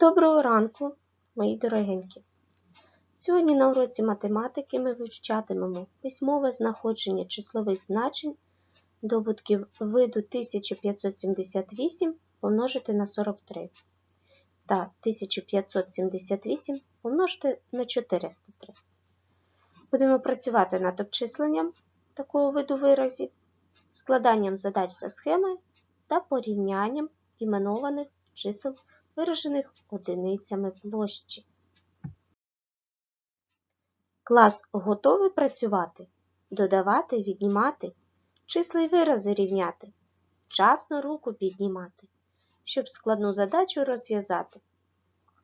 Доброго ранку, мої дорогенькі! Сьогодні на уроці математики ми вивчатимемо письмове знаходження числових значень добутків виду 1578 помножити на 43 та 1578 помножити на 403. Будемо працювати над обчисленням такого виду виразів, складанням задач за схемою та порівнянням іменованих чисел виражених одиницями площі. Клас готовий працювати, додавати, віднімати, числа й вирази рівняти, вчасно руку піднімати, щоб складну задачу розв'язати.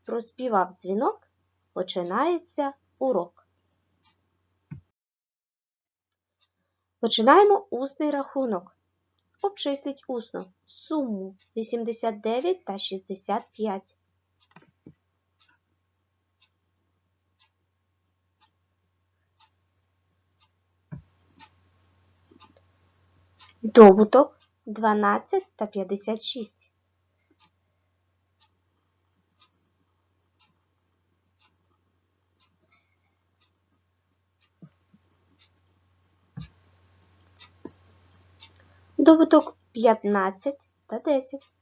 Проспівав дзвінок, починається урок. Починаємо усний рахунок. Обчисліть усно суму 89 та 65. Добуток 12 та 56. Добуток 15 та 10.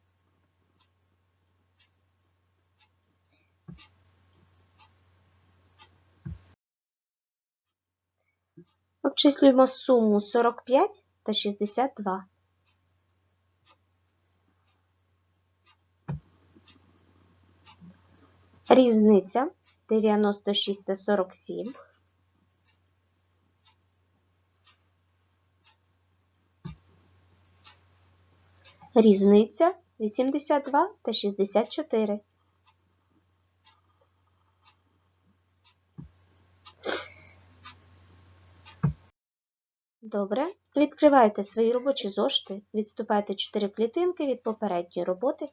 Обчислюємо суму 45 та 62. Різниця 96 та 47. Різниця 82 та 64. Добре. Відкривайте свої робочі зошити, відступайте 4 клітинки від попередньої роботи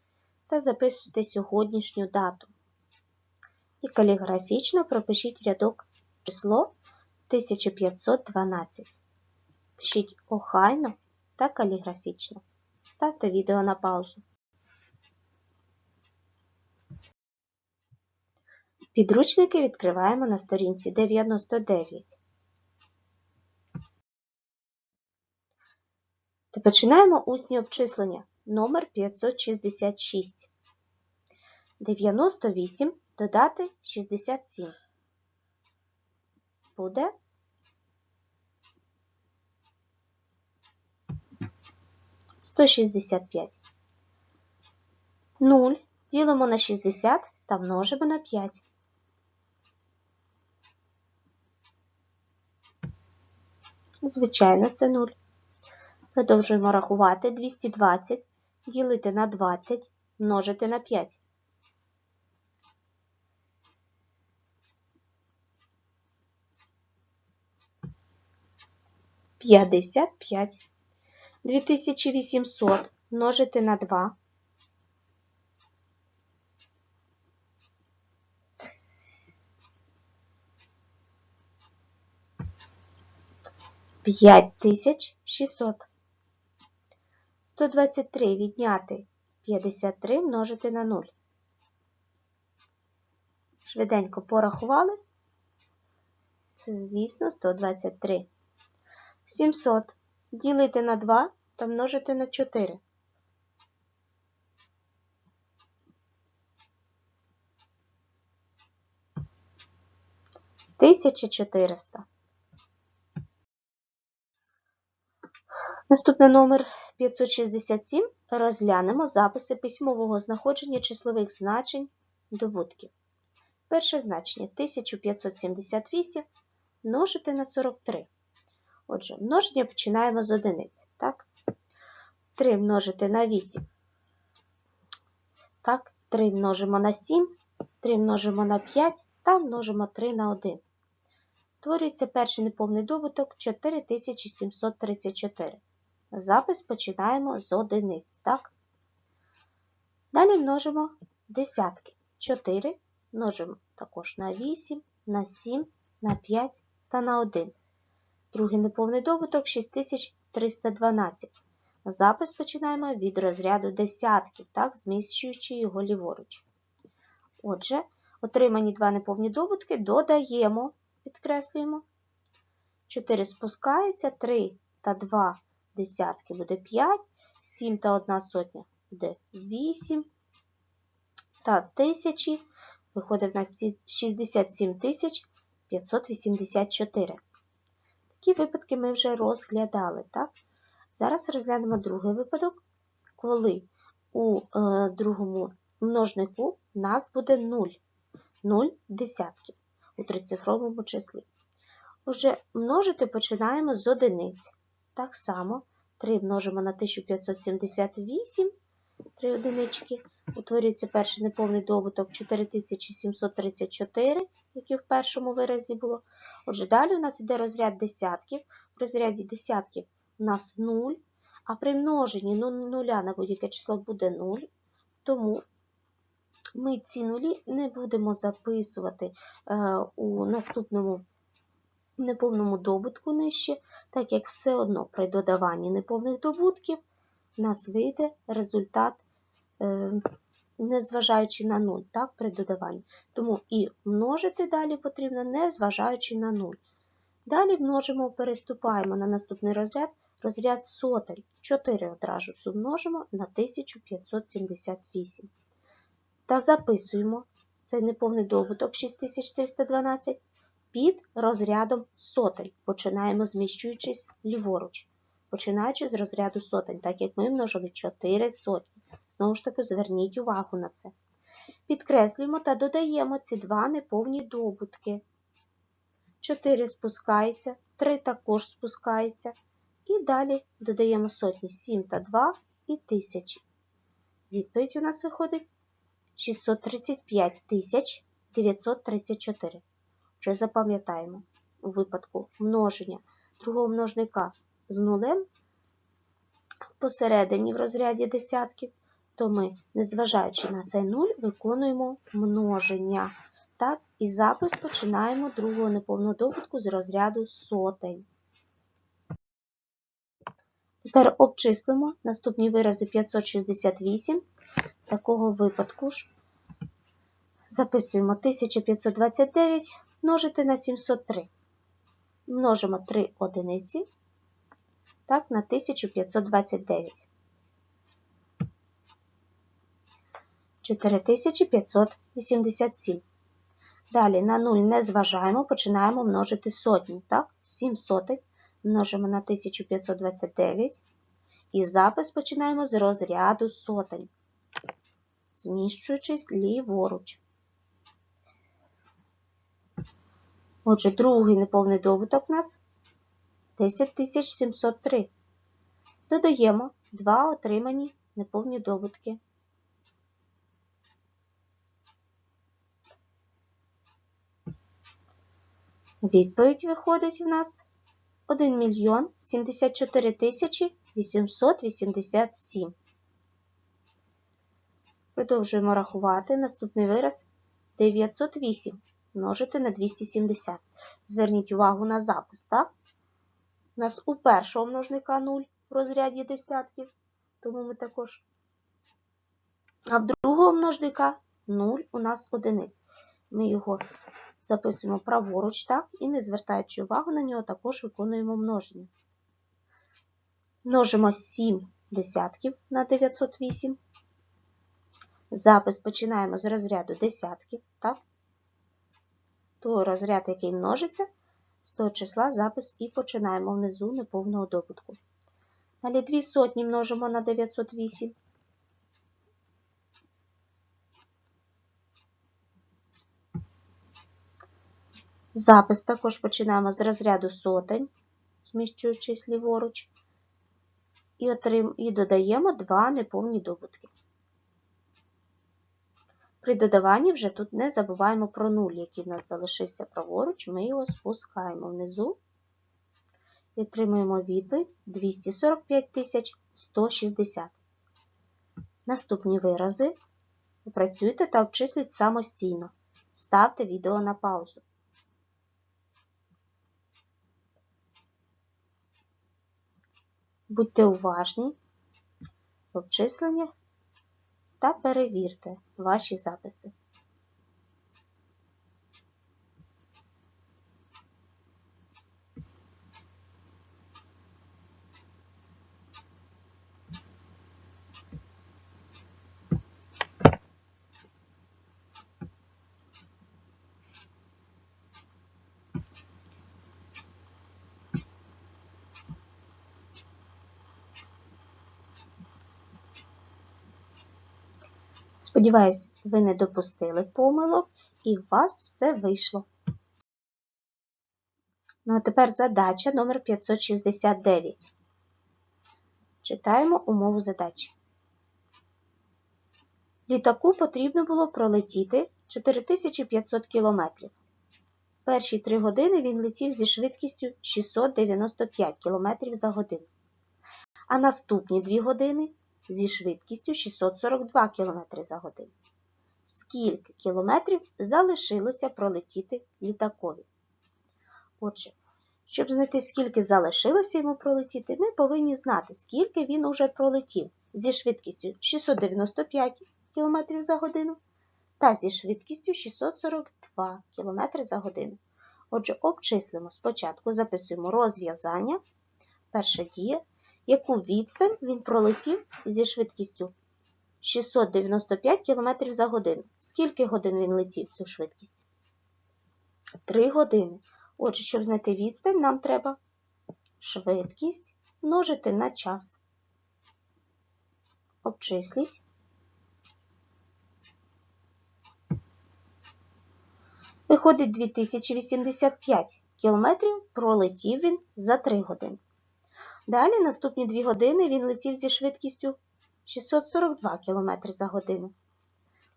та записуйте сьогоднішню дату. І каліграфічно пропишіть рядок число 1512. Пишіть охайно та каліграфічно. Ставте відео на паузу. Підручники відкриваємо на сторінці 99. Та починаємо усні обчислення. Номер 566. 98 додати 67. Буде 165. 0 ділимо на 60 та множимо на 5. Звичайно, це 0. Продовжуємо рахувати 220 ділити на 20 множити на 5. П'ятдесят п'ять. 2800 множити на 2. П'ять тисяч шістсот. 123 відняти 53 множити на 0. Швиденько порахували. Це, звісно, 123. 700 ділити на 2 та множити на 4. Тисяча чотириста. Наступний номер 567 розглянемо записи письмового знаходження числових значень добутків. Перше значення 1578 множити на 43. Отже, множення починаємо з одиниць. Так? 3 множити на 8. Так, 3 множимо на 7, 3 множимо на 5 та множимо 3 на 1. Творюється перший неповний добуток 4734. Запис починаємо з одиниць. Так? Далі множимо десятки. 4 множимо також на 8, на 7, на 5 та на 1. Другий неповний добуток 6312. Запис починаємо від розряду десятків, так, зміщуючи його ліворуч. Отже, отримані два неповні добутки додаємо, підкреслюємо. 4 спускається, 3 та 2 десятки буде 5, 7 та 1 сотня буде 8 та тисячі. Виходить в нас 67 тисяч 584. Такі випадки ми вже розглядали, так? Зараз розглянемо другий випадок, коли у е, другому множнику в нас буде 0. 0 десятків у трицифровому числі. Отже, множити починаємо з одиниць. Так само 3 множимо на 1578, 3 одинички. Утворюється перший неповний добуток 4734, який в першому виразі було. Отже, далі у нас йде розряд десятків. В розряді десятків у нас 0, а при множенні ну, нуля на будь-яке число буде 0. Тому ми ці нулі не будемо записувати е, у наступному неповному добутку нижче, так як все одно при додаванні неповних добутків у нас вийде результат, е, незважаючи на 0, так, при додаванні. Тому і множити далі потрібно, незважаючи на 0. Далі множимо, переступаємо на наступний розряд, розряд сотень. 4 одразу зумножимо на 1578. Та записуємо цей неповний добуток 6312 під розрядом сотень. Починаємо зміщуючись ліворуч, починаючи з розряду сотень, так як ми множили 4 сотні. Знову ж таки, зверніть увагу на це. Підкреслюємо та додаємо ці два неповні добутки. 4 спускається, 3 також спускається. І далі додаємо сотні 7 та 2 і тисячі. Відповідь у нас виходить 635 тисяч 934. Вже запам'ятаємо, у випадку множення другого множника з нулем посередині в розряді десятків, то ми, незважаючи на цей нуль, виконуємо множення. Так, і запис починаємо другого неповного добутку з розряду сотень. Тепер обчислимо наступні вирази 568. Такого випадку ж записуємо 1529 множити на 703. Множимо 3 одиниці так, на 1529. 4587. Далі на 0 не зважаємо, починаємо множити сотні. Так? 7 сотень множимо на 1529. І запис починаємо з розряду сотень, зміщуючись ліворуч. Отже, другий неповний добуток у нас 10703. Додаємо два отримані неповні добутки. Відповідь виходить в нас 1 мільйон 74 тисячі 887. Продовжуємо рахувати. Наступний вираз 908 множити на 270. Зверніть увагу на запис, так? У нас у першого множника 0 в розряді десятків, тому ми також. А в другого множника 0 у нас одиниць. Ми його записуємо праворуч, так, і не звертаючи увагу на нього, також виконуємо множення. Множимо 7 десятків на 908. Запис починаємо з розряду десятків, так? Той розряд, який множиться, з того числа запис і починаємо внизу неповного добутку. Далі 2 сотні множимо на 908. Запис також починаємо з розряду сотень, зміщуючись ліворуч, і, отрим... і додаємо два неповні добутки. При додаванні вже тут не забуваємо про нуль, який в нас залишився праворуч, ми його спускаємо внизу і отримуємо відповідь 245 160. Наступні вирази опрацюйте та обчисліть самостійно. Ставте відео на паузу. Будьте уважні в та перевірте ваші записи. Сподіваюсь, ви не допустили помилок і у вас все вийшло. Ну а тепер задача номер 569. Читаємо умову задачі. Літаку потрібно було пролетіти 4500 км. Перші три години він летів зі швидкістю 695 км за годину, а наступні дві години зі швидкістю 642 км за годину. Скільки кілометрів залишилося пролетіти літакові? Отже, щоб знайти, скільки залишилося йому пролетіти, ми повинні знати, скільки він уже пролетів зі швидкістю 695 км за годину та зі швидкістю 642 км за годину. Отже, обчислимо спочатку, записуємо розв'язання. Перша дія, яку відстань він пролетів зі швидкістю 695 км за годину. Скільки годин він летів цю швидкість? 3 години. Отже, щоб знайти відстань, нам треба швидкість множити на час. Обчисліть. Виходить 2085 км пролетів він за 3 години. Далі наступні 2 години він летів зі швидкістю 642 км за годину.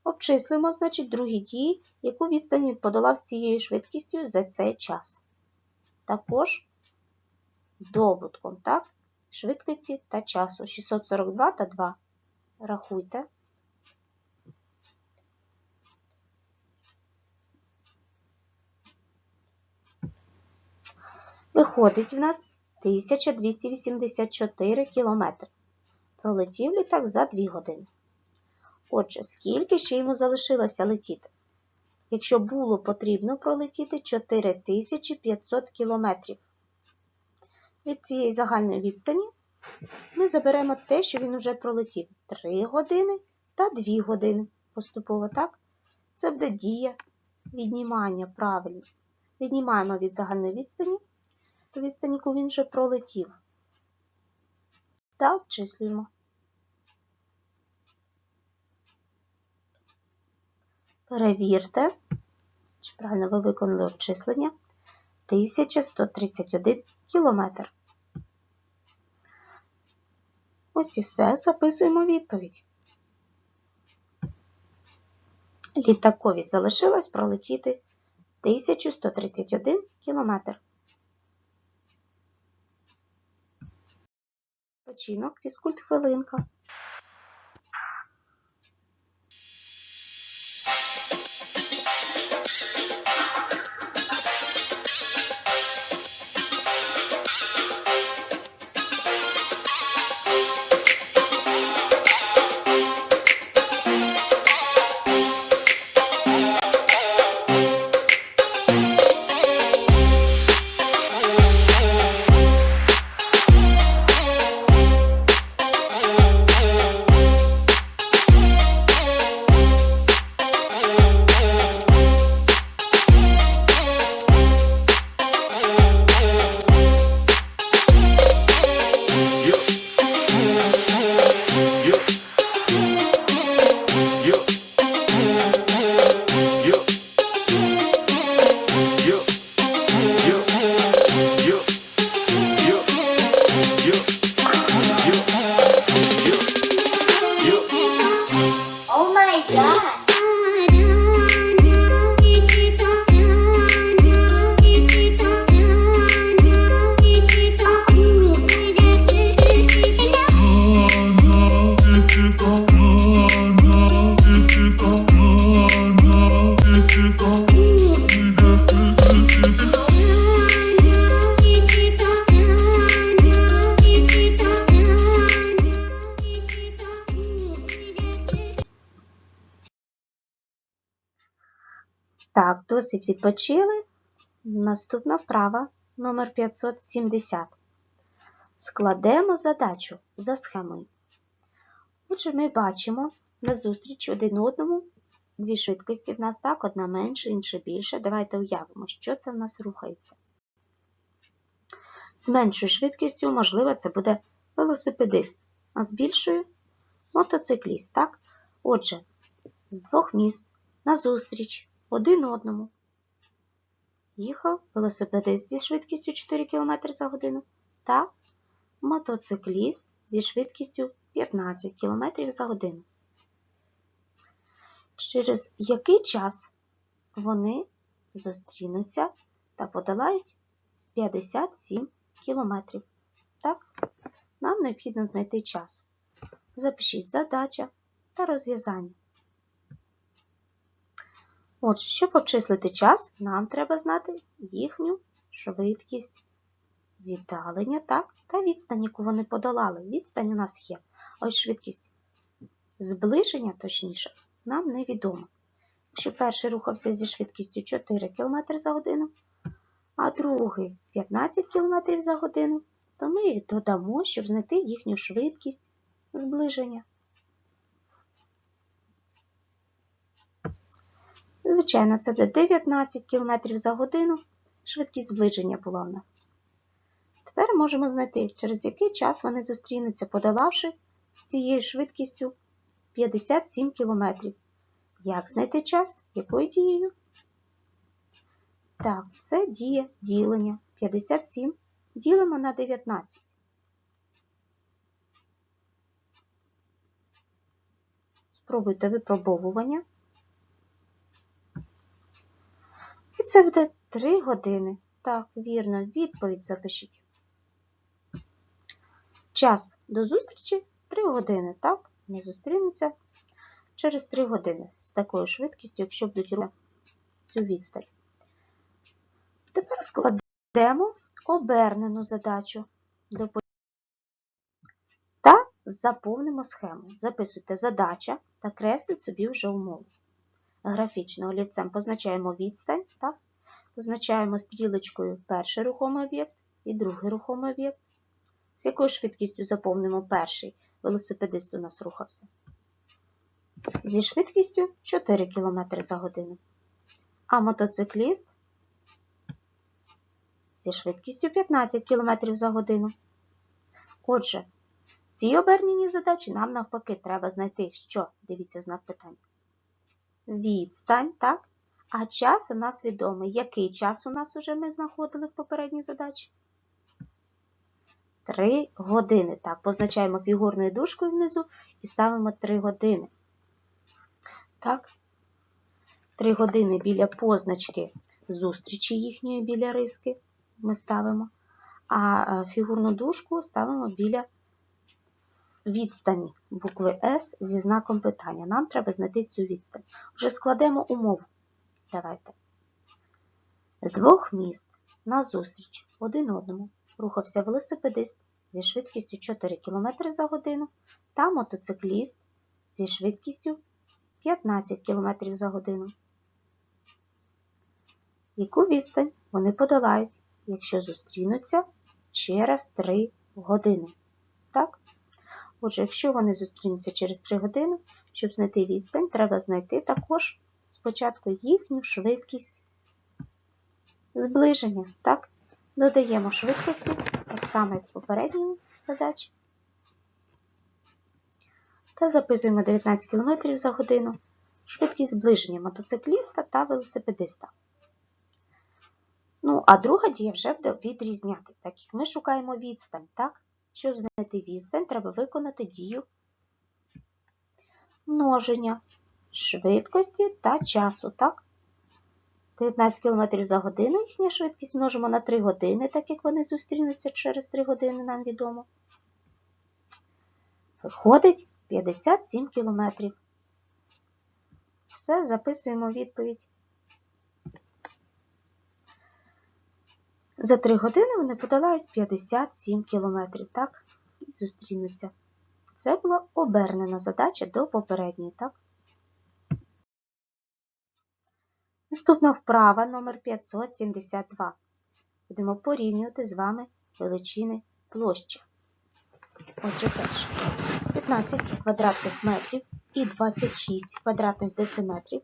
Обчислимо, значить, другі дії, яку відстань він подолав з цією швидкістю за цей час. Також добутком, так? Швидкості та часу 642 та 2. Рахуйте. Виходить в нас 1284 кілометри. Пролетів літак за 2 години. Отже, скільки ще йому залишилося летіти? Якщо було потрібно пролетіти 4500 кілометрів. Від цієї загальної відстані ми заберемо те, що він вже пролетів 3 години та 2 години. Поступово так. Це буде дія віднімання правильно. Віднімаємо від загальної відстані ту відстань, яку він вже пролетів. Та обчислюємо. Перевірте, чи правильно ви виконали обчислення 1131 кілометр. Ось і все, записуємо відповідь. Літакові залишилось пролетіти 1131 кілометр. Починок, фізкульт досить відпочили. Наступна вправа номер 570. Складемо задачу за схемою. Отже, ми бачимо назустріч один одному дві швидкості в нас так, одна менша, інша більша. Давайте уявимо, що це в нас рухається. З меншою швидкістю, можливо, це буде велосипедист, а з більшою мотоцикліст. так? Отже, з двох міст назустріч один одному. Їхав велосипедист зі швидкістю 4 км за годину та мотоцикліст зі швидкістю 15 км за годину. Через який час вони зустрінуться та подолають з 57 км. Так, нам необхідно знайти час. Запишіть задача та розв'язання. Отже, щоб обчислити час, нам треба знати їхню швидкість віддалення так, та відстань, яку вони подолали. Відстань у нас є. Ось швидкість зближення, точніше, нам невідома. Якщо перший рухався зі швидкістю 4 км за годину, а другий 15 км за годину, то ми їх додамо, щоб знайти їхню швидкість зближення. Звичайно, це буде 19 км за годину. Швидкість зближення була в нас. Тепер можемо знайти, через який час вони зустрінуться, подолавши з цією швидкістю 57 км. Як знайти час? Якою дією? Так, це дія ділення. 57 ділимо на 19. Спробуйте випробовування. І це буде 3 години. Так, вірно, відповідь запишіть. Час до зустрічі 3 години, так? Не зустрінуться через 3 години з такою швидкістю, якщо будуть рухати цю відстань. Тепер складемо обернену задачу та заповнимо схему. Записуйте задача та кресліть собі вже умову. Графічно олівцем позначаємо відстань, так? позначаємо стрілочкою перший рухомий об'єкт і другий рухомий об'єкт. З якою швидкістю заповнимо перший велосипедист у нас рухався? Зі швидкістю 4 км за годину. А мотоцикліст зі швидкістю 15 км за годину. Отже, в цій оберненій задачі нам навпаки треба знайти, що, дивіться знак питання. Відстань, так? А час у нас відомий. Який час у нас уже ми знаходили в попередній задачі? 3 години. Так, позначаємо фігурною дужкою внизу і ставимо 3 години. Так. 3 години біля позначки зустрічі їхньої біля риски ми ставимо, а е, фігурну дужку ставимо біля відстані букви С зі знаком питання. Нам треба знайти цю відстань. Вже складемо умову. Давайте. З двох міст назустріч один одному рухався велосипедист зі швидкістю 4 км за годину та мотоцикліст зі швидкістю 15 км за годину. Яку відстань вони подолають, якщо зустрінуться через 3 години? Отже, якщо вони зустрінуться через 3 години, щоб знайти відстань, треба знайти також спочатку їхню швидкість зближення. Так? Додаємо швидкості, так само, як в попередній задачі. Та записуємо 19 км за годину. Швидкість зближення мотоцикліста та велосипедиста. Ну, а друга дія вже буде відрізнятися, так як ми шукаємо відстань, так? Щоб знайти відстань, треба виконати дію множення швидкості та часу, так? 19 км за годину їхня швидкість множимо на 3 години, так як вони зустрінуться через 3 години, нам відомо. Виходить 57 км. Все, записуємо відповідь. За 3 години вони подолають 57 км, так? І зустрінуться. Це була обернена задача до попередньої, так? Наступна вправа номер 572. Будемо порівнювати з вами величини площі. Отже, перше. 15 квадратних метрів і 26 квадратних дециметрів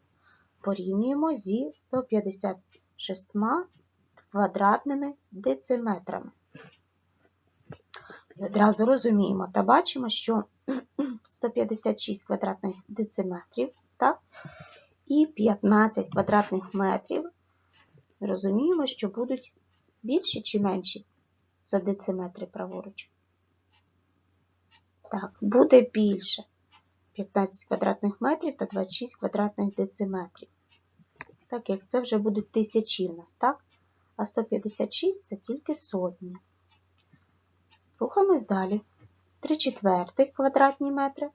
порівнюємо зі 156 квадратними дециметрами. І одразу розуміємо та бачимо, що 156 квадратних дециметрів так? І 15 квадратних метрів. Розуміємо, що будуть більші чи менші за дециметри праворуч. Так, буде більше. 15 квадратних метрів та 26 квадратних дециметрів. Так як це вже будуть тисячі в нас, так? А 156 це тільки сотні. Рухаємось далі. 3 четвертих квадратні метри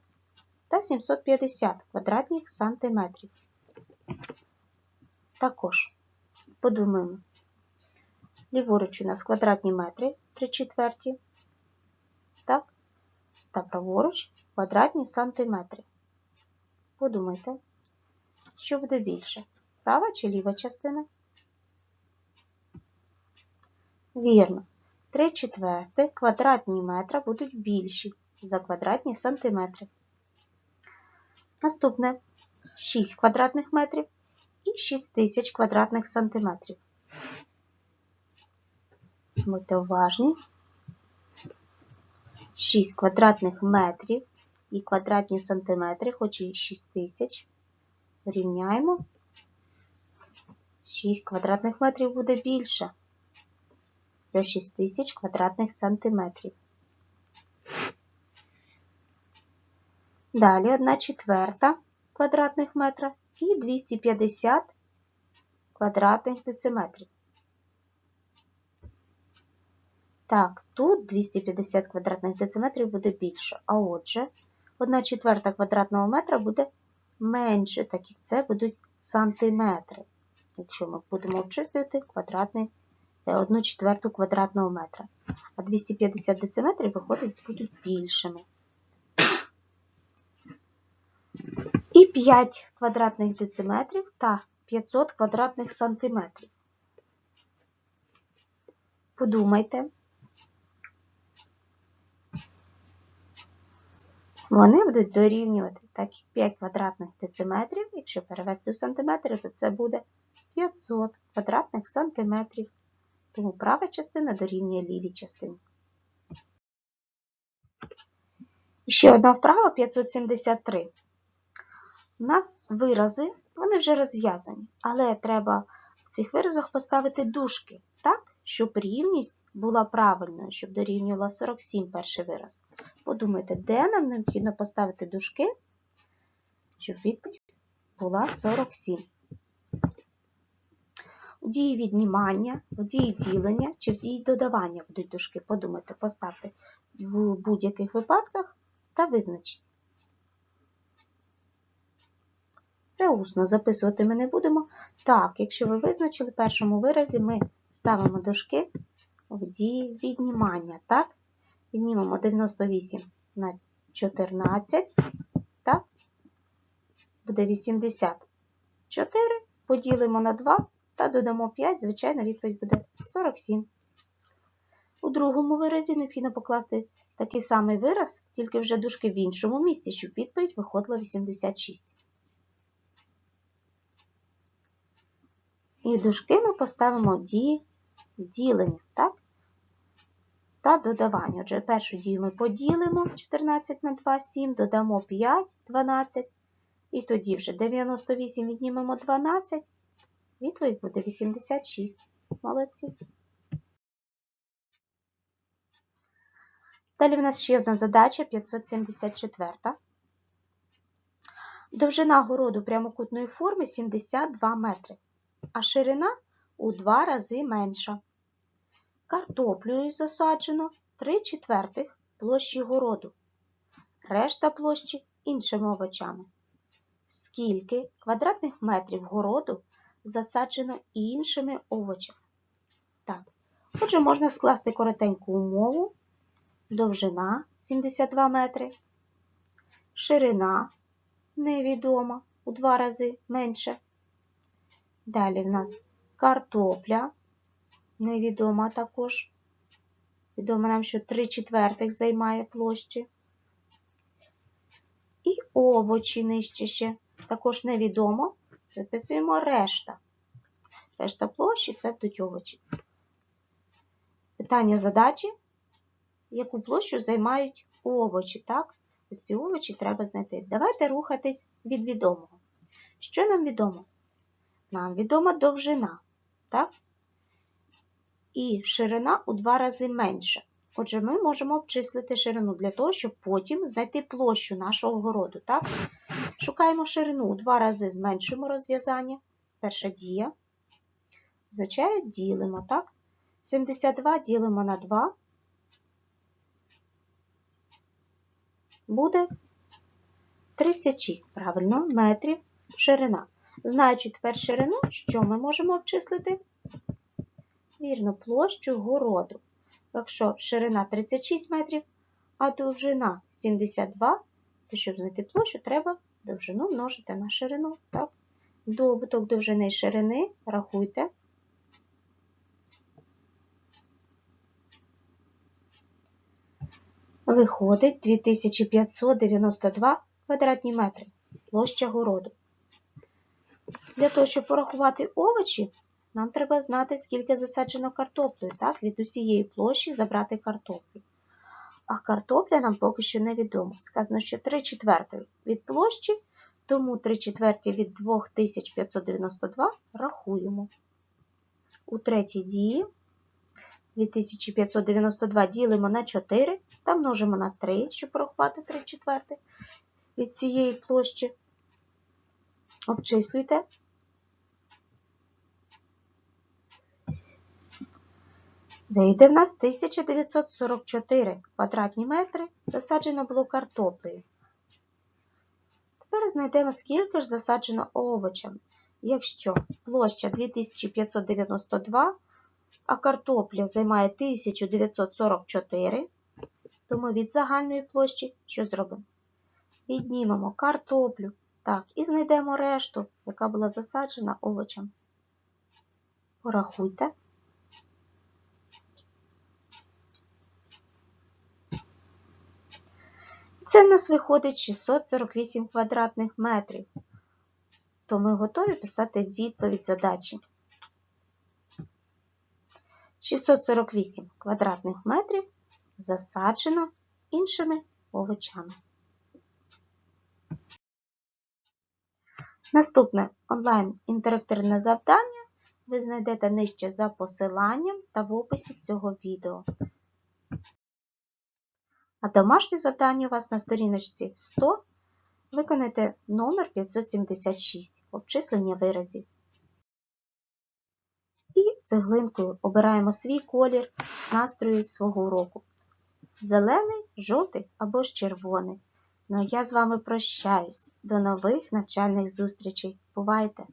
та 750 квадратних сантиметрів. Також подумаємо. Ліворуч у нас квадратні метри 3 четверті. Так? Та праворуч квадратні сантиметри. Подумайте, що буде більше, права чи ліва частина? Вірно. 3 четвертих квадратні метра будуть більші за квадратні сантиметри. Наступне 6 квадратних метрів і 6 тисяч квадратних сантиметрів. Будьте уважні. 6 квадратних метрів і квадратні сантиметри, хоч і 6 тисяч. Рівняємо. 6 квадратних метрів буде більше за 6 тисяч квадратних сантиметрів. Далі 1 четверта квадратних метра і 250 квадратних дециметрів. Так, тут 250 квадратних дециметрів буде більше, а отже, 1 четверта квадратного метра буде менше, так як це будуть сантиметри. Якщо ми будемо обчислювати квадратний 1 четверту квадратного метра. А 250 дециметрів виходить будуть більшими. І 5 квадратних дециметрів та 500 квадратних сантиметрів. Подумайте. Вони будуть дорівнювати так 5 квадратних дециметрів, якщо перевести в сантиметри, то це буде 500 квадратних сантиметрів. Тому права частина дорівнює лівій частині. Ще одна вправа 573. У нас вирази, вони вже розв'язані, але треба в цих виразах поставити дужки, так, щоб рівність була правильною, щоб дорівнювала 47 перший вираз. Подумайте, де нам необхідно поставити дужки, щоб відповідь була 47. В дії віднімання, в дії ділення чи в дії додавання будуть дужки. Подумайте, поставте в будь-яких випадках та визначіть. Це усно записувати ми не будемо. Так, якщо ви визначили в першому виразі, ми ставимо дужки в дії віднімання. Так? Віднімемо 98 на 14, так? Буде 84, поділимо на 2 та додамо 5, звичайно, відповідь буде 47. У другому виразі необхідно покласти такий самий вираз, тільки вже дужки в іншому місці, щоб відповідь виходила 86. І в дужки ми поставимо дії ділення, так? Та додавання. Отже, першу дію ми поділимо 14 на 2, 7, додамо 5, 12. І тоді вже 98 віднімемо 12. Відповідь буде 86. Молодці. Далі в нас ще одна задача 574. Довжина городу прямокутної форми 72 метри, а ширина у два рази менша. Картоплею засаджено 3 четвертих площі городу, решта площі іншими овочами. Скільки квадратних метрів городу засаджено іншими овочами? Так, отже, можна скласти коротеньку умову. Довжина 72 метри, ширина невідома у два рази менше. Далі в нас картопля невідома також. Відомо нам, що 3 четвертих займає площі. І овочі нижче ще також невідомо. Записуємо решта. Решта площі це будуть овочі. Питання задачі. Яку площу займають овочі, так? Ось ці овочі треба знайти. Давайте рухатись від відомого. Що нам відомо? Нам відома довжина, так? І ширина у два рази менша. Отже, ми можемо обчислити ширину для того, щоб потім знайти площу нашого городу. Так? Шукаємо ширину два рази зменшуємо розв'язання. Перша дія. Означає ділимо, так? 72 ділимо на 2. Буде 36, правильно, метрів ширина. Знаючи тепер ширину, що ми можемо обчислити? Вірно, площу городу. Якщо ширина 36 метрів, а довжина 72, то щоб знайти площу, треба довжину множити на ширину. Так? Добуток довжини і ширини рахуйте. Виходить 2592 квадратні метри. Площа городу. Для того, щоб порахувати овочі, нам треба знати, скільки засаджено картоплею, так? Від усієї площі забрати картоплю. А картопля нам поки що невідомо. Сказано, що 3 четверти від площі, тому 3 четверті від 2592 рахуємо. У третій дії 2592 ділимо на 4 та множимо на 3, щоб порахувати 3 четверти від цієї площі. Обчислюйте. Вийде в нас 1944 квадратні метри, засаджено було картоплею. Тепер знайдемо, скільки ж засаджено овочами. Якщо площа 2592, а картопля займає 1944, то ми від загальної площі що зробимо? Віднімемо картоплю, так, і знайдемо решту, яка була засаджена овочем. Порахуйте. Це в нас виходить 648 квадратних метрів. То ми готові писати відповідь задачі. 648 квадратних метрів засаджено іншими овочами. Наступне онлайн-інтерактивне завдання ви знайдете нижче за посиланням та в описі цього відео. А домашнє завдання у вас на сторіночці 100. Виконайте номер 576 обчислення виразів. І цеглинкою обираємо свій колір настрою свого уроку. Зелений, жовтий або ж червоний. Ну а я з вами прощаюсь. До нових навчальних зустрічей. Бувайте!